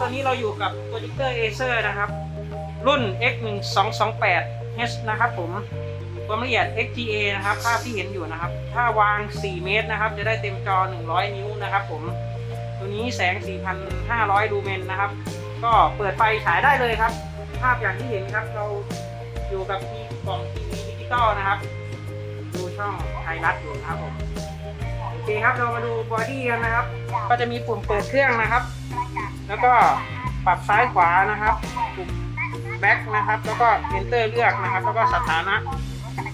ตอนี้เราอยู่กับโปรเจคเตอร์เอเซอร์นะครับ รุ่น X1228H นะครับผม ความละเอียด XGA นะครับ ภาพที่เห็นอยู่นะครับ ถ้าวาง 4 เมตรนะครับ จะได้เต็มจอ 100 นิ้วนะครับผม ตัวนี้แสง 4,500ดูเมนนะครับ ก็เปิดไฟฉายได้เลยครับ ภาพอย่างที่เห็นครับ เราอยู่กับที่กล่องทีวีดิจิตอลนะครับ ดูช่องไทยรัฐอยู่นะครับผม โอเคครับ เรามาดูบอดี้กันนะครับ ก็จะมีปุ่มเปิดเครื่องนะครับ แล้วก็ปรับซ้ายขวานะครับปุ่มแบ็คนะครับ แล้วก็ enter เลือกนะครับ แล้วก็สถานะ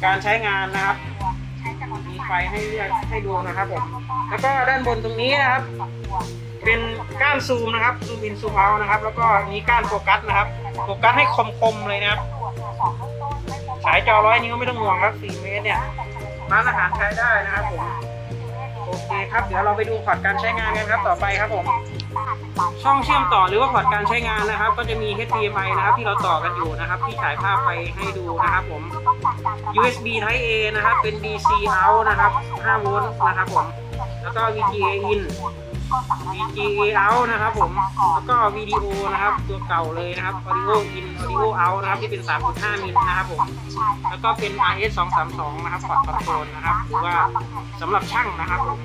การใช้งานนะครับ มีไฟให้เลือกให้ดูนะครับผม แล้วก็ด้านบนตรงนี้นะครับ เป็นก้านซูมนะครับซูมอินซูมเอานะครับ แล้วก็มีก้านโฟกัสนะครับ โฟกัสให้คมๆเลยนะครับ สายจอร้อยนิ้วไม่ต้องห่วงครับ4เมตรเนี่ยร้านอาหารใช้ได้นะครับผม โอเคครับ เดี๋ยวเราไปดูพอร์ตการใช้งานกันครับต่อไปครับผม ช่องเชื่อมต่อหรือว่าพอร์ตการใช้งานนะครับ ก็จะมี HDMI นะครับที่เราต่อกันอยู่นะครับ ที่ฉายภาพไปให้ดูนะครับผม USB Type A นะครับ เป็น DC out นะครับ5โวลต์นะครับผม แล้วก็ VGA in VGA out นะครับผมแล้วก็วิดีโอนะครับตัวเก่าเลยนะครับ Audio in Audio out นะครับที่เป็น 3.5 มิลนะครับผมแล้วก็เป็น RS 232นะครับพอร์ตคอนโทรลนะครับหรือว่าสำหรับช่างนะครับผม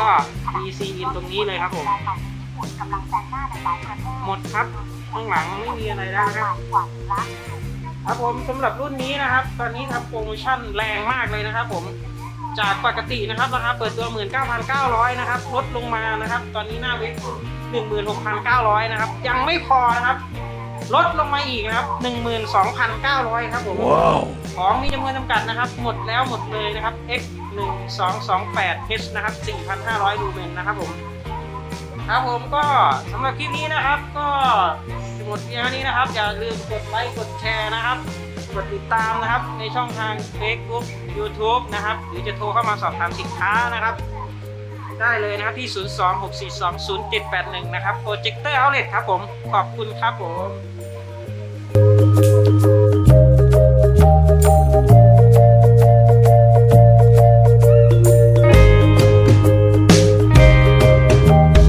ก็ DC in ตรงนี้เลยครับผมหมดครับข้างหลังไม่มีอะไรแล้วครับครับผมสำหรับรุ่นนี้นะครับ ตอนนี้ทำโปรโมชั่นแรงมากเลยนะครับผม จากปกตินะครับราคาเปิดตัว 19,900 นะครับ ลดลงมานะครับ ตอนนี้หน้าเว็บ16,900 นะครับ ยังไม่พอนะครับ ลดลงมาอีกนะครับ 12,900 ครับผมของมีจำนวนจำกัดนะครับ หมดแล้วหมดเลยนะครับ X 1 2 2 8 H นะครับ 4,500ดูเมนนะครับผม ครับผมก็สำหรับคลิปนี้นะครับ ก็จะหมดเพียงเท่านี้นะครับ อย่าลืมกดไลค์กดแชร์นะครับ กดติดตามนะครับ ในช่องทาง Facebook YouTube นะครับ หรือจะโทรเข้ามาสอบถามสินค้านะครับ ได้เลยนะครับที่ 026420781 นะครับโปรเจคเตอร์เอาเลทครับผม ขอบคุณครับผม